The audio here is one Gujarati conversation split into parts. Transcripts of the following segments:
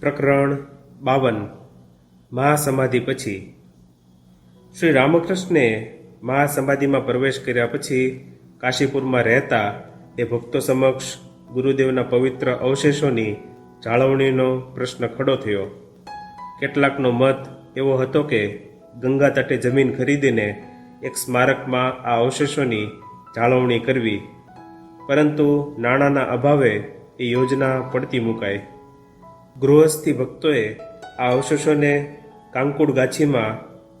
પ્રકરણ બાવન. મહાસમાધિ પછી. શ્રી રામકૃષ્ણે મહાસમાધિમાં પ્રવેશ કર્યા પછી કાશીપુરમાં રહેતા એ ભક્તો સમક્ષ ગુરુદેવના પવિત્ર અવશેષોની જાળવણીનો પ્રશ્ન ખડો થયો. કેટલાકનો મત એવો હતો કે ગંગા તટે જમીન ખરીદીને એક સ્મારકમાં આ અવશેષોની જાળવણી કરવી. પરંતુ નાણાંના અભાવે એ યોજના પડતી મુકાઈ. ગૃહસ્થી ભક્તોએ આ અવશેષોને કાંકુડ ગાછીમાં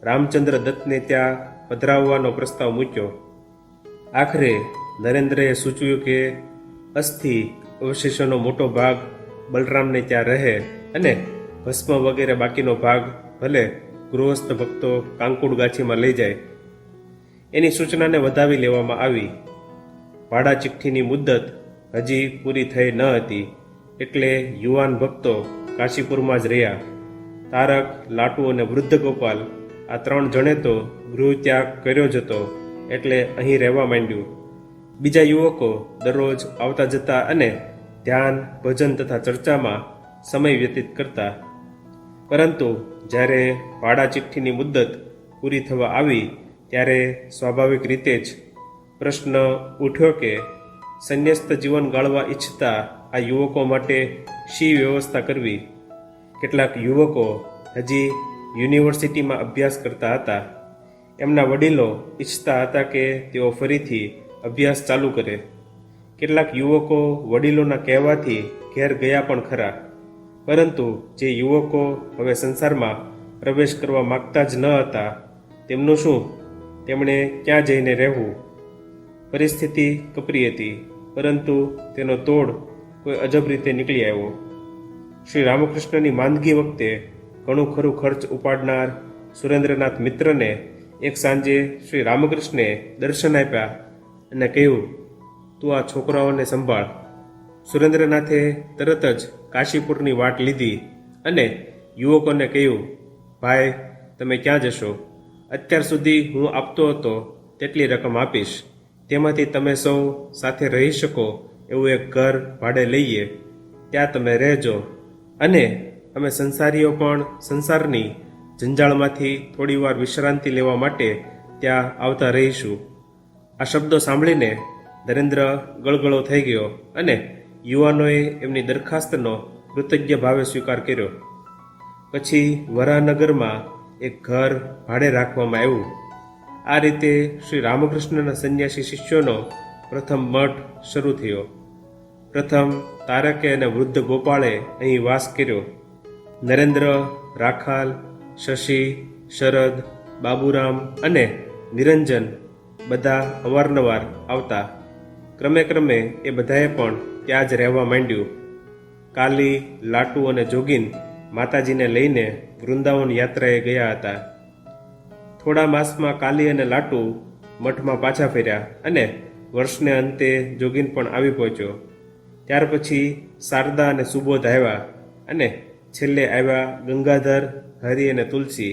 રામચંદ્ર દત્તને ત્યાં પધરાવવાનો પ્રસ્તાવ મૂક્યો. આખરે નરેન્દ્રએ સૂચવ્યું કે અસ્થિ અવશેષોનો મોટો ભાગ બલરામને ત્યાં રહે અને ભસ્મ વગેરે બાકીનો ભાગ ભલે ગૃહસ્થ ભક્તો કાંકુડ ગાછીમાં લઈ જાય. એની સૂચનાને વધાવી લેવામાં આવી. ભાડા ચિઠ્ઠીની મુદ્દત હજી પૂરી થઈ ન હતી. એટલે યુવાન ભક્તો કાશીપુરમાં જ રહ્યા. તારક, લાટુ અને વૃદ્ધ ગોપાલ આ ત્રણ જણે તો ગૃહ ત્યાગ કર્યો જ હતો એટલે અહીં રહેવા માંડ્યું. બીજા યુવકો દરરોજ આવતા જતા અને ધ્યાન, ભજન તથા ચર્ચામાં સમય વ્યતીત કરતા. પરંતુ જ્યારે ભાડા ચિઠ્ઠીની મુદ્દત પૂરી થવા આવી, ત્યારે સ્વાભાવિક રીતે જ પ્રશ્ન ઉઠ્યો કે, સંન્યસ્ત જીવન ગાળવા ઈચ્છતા આ યુવકો માટે શી વ્યવસ્થા કરવી? કેટલાક યુવકો હજી યુનિવર્સિટીમાં અભ્યાસ કરતા હતા. એમના વડીલો ઈચ્છતા હતા કે તેઓ ફરીથી અભ્યાસ ચાલુ કરે. કેટલાક યુવકો વડીલોના કહેવાથી ઘેર ગયા પણ ખરા. પરંતુ જે યુવકો હવે સંસારમાં પ્રવેશ કરવા માગતા જ ન હતા, તેમનું શું? તેમણે ક્યાં જઈને રહેવું? પરિસ્થિતિ કપરી હતી, પરંતુ તેનો તોડ કોઈ અજબ રીતે નીકળી આવ્યો. શ્રી રામકૃષ્ણની માંદગી વખતે ઘણું ખરું ખર્ચ ઉપાડનાર સુરેન્દ્રનાથ મિત્રને એક સાંજે શ્રી રામકૃષ્ણે દર્શન આપ્યા અને કહ્યું, તું આ છોકરાઓને સંભાળ. સુરેન્દ્રનાથે તરત જ કાશીપુરની વાટ લીધી અને યુવકોને કહ્યું, ભાઈ, તમે ક્યાં જશો? અત્યાર સુધી હું આપતો હતો તેટલી રકમ આપીશ. તેમાંથી તમે સૌ સાથે રહી શકો એવું એક ઘર ભાડે લઈએ, ત્યાં તમે રહેજો. અને અમે સંસારીઓ પણ સંસારની જંજાળમાંથી થોડીવાર વિશ્રાંતિ લેવા માટે ત્યાં આવતા રહીશું. આ શબ્દો સાંભળીને નરેન્દ્ર ગળગળો થઈ ગયો અને યુવાનોએ એમની દરખાસ્તનો કૃતજ્ઞ ભાવે સ્વીકાર કર્યો. પછી વરાનગરમાં એક ઘર ભાડે રાખવામાં આવ્યું. આ રીતે શ્રી રામકૃષ્ણના સંન્યાસી શિષ્યોનો પ્રથમ મઠ શરૂ થયો. પ્રથમ તારકે અને વૃદ્ધ ગોપાળે અહીં વાસ કર્યો. નરેન્દ્ર, રાખાલ, શશી, શરદ, બાબુરામ અને નિરંજન બધા અવારનવાર આવતા. ક્રમે ક્રમે એ બધાએ પણ ત્યાં જ રહેવા માંડ્યું. કાલી, લાટુ અને જોગીન માતાજીને લઈને વૃંદાવન યાત્રાએ ગયા હતા. થોડા માસમાં કાલી અને લાટુ મઠમાં પાછા ફેર્યા અને વર્ષને અંતે જોગીન પણ આવી પહોંચ્યો. ત્યાર પછી શારદા અને સુબોધ આવ્યા અને છેલ્લે આવ્યા ગંગાધર, હરિ અને તુલસી.